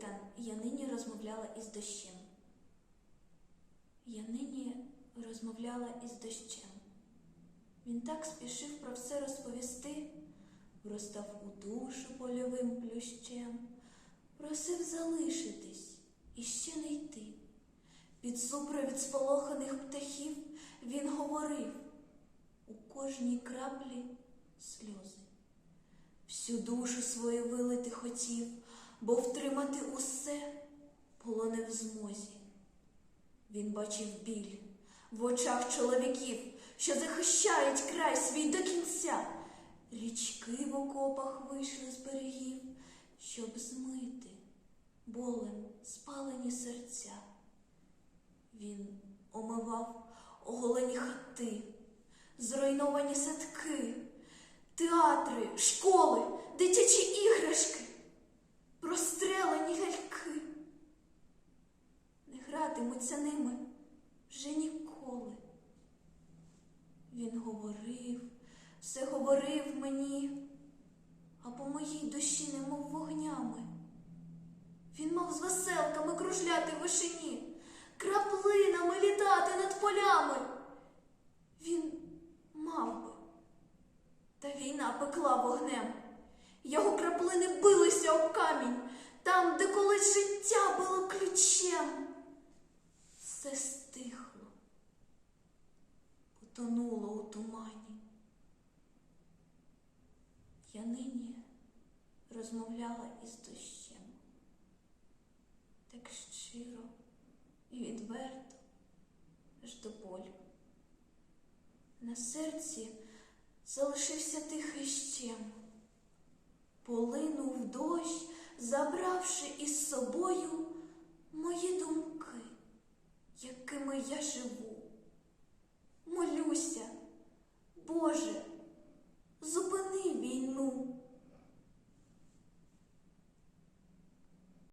світан я нині розмовляла із дощем. Я нині розмовляла із дощем. Він так спішив про все розповісти, вростав у душу польовим плющем, просив залишитись і ще не йти. Під супровід сполоханих птахів він говорив у кожній краплі сльози. Всю душу свою вилити хотів, бо втримати усе було не в змозі. Він бачив біль в очах чоловіків, що захищають край свій до кінця. Річки в окопах вийшли з берегів, щоб змити болем спалені серця. Він омивав оголені хати, зруйновані садки, театри, школи, Не гратимуться ними вже ніколи. Він говорив, все говорив мені, а по моїй душі немов вогнями. Він мав з веселками кружляти в вишині, краплинами літати над полями. Він мав би, та війна пекла вогнем. Його краплини билися об камінь, там, де колись життя було ключем. Все стихло, потонуло у тумані. Я нині розмовляла із дощем так щиро і відверто аж до болю. На серці залишився тихий щем, полинув дощ, забравши із собою мої думки, я живу. Молюся, Боже,